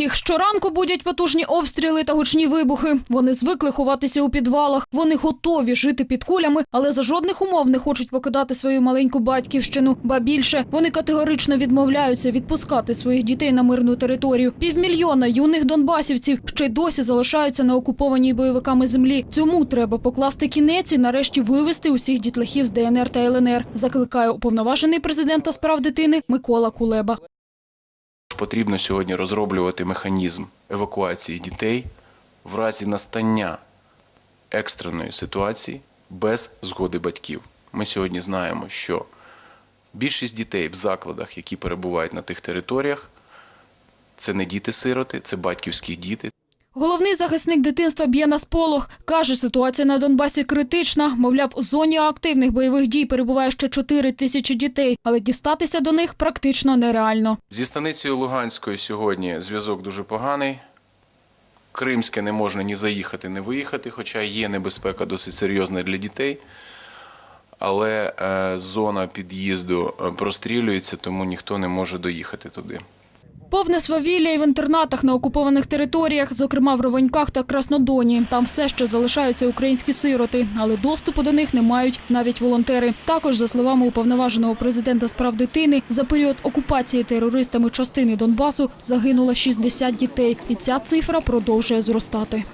Їх щоранку будять потужні обстріли та гучні вибухи. Вони звикли ховатися у підвалах. Вони готові жити під кулями, але за жодних умов не хочуть покидати свою маленьку батьківщину. Ба більше вони категорично відмовляються відпускати своїх дітей на мирну територію. Півмільйона юних донбасівців ще й досі залишаються на окупованій бойовиками землі. Цьому треба покласти кінець і нарешті вивести усіх дітлахів з ДНР та ЛНР. Закликає уповноважений президента з прав дитини Микола Кулеба. Потрібно сьогодні розроблювати механізм евакуації дітей в разі настання екстреної ситуації без згоди батьків. Ми сьогодні знаємо, що більшість дітей в закладах, які перебувають на тих територіях, це не діти-сироти, це батьківські діти. Головний захисник дитинства б'є на сполох. Каже, ситуація на Донбасі критична. Мовляв, у зоні активних бойових дій перебуває ще 4 тисячі дітей, але дістатися до них практично нереально. Зі станицею Луганською сьогодні зв'язок дуже поганий. Кримське не можна ні заїхати, ні виїхати, хоча є небезпека досить серйозна для дітей. Але е, зона під'їзду е, прострілюється, тому ніхто не може доїхати туди. Повне свавілля і в інтернатах на окупованих територіях, зокрема в Ровеньках та Краснодоні. Там все ще залишаються українські сироти, але доступу до них не мають навіть волонтери. Також, за словами уповноваженого президента з прав дитини, за період окупації терористами частини Донбасу загинуло 60 дітей, і ця цифра продовжує зростати.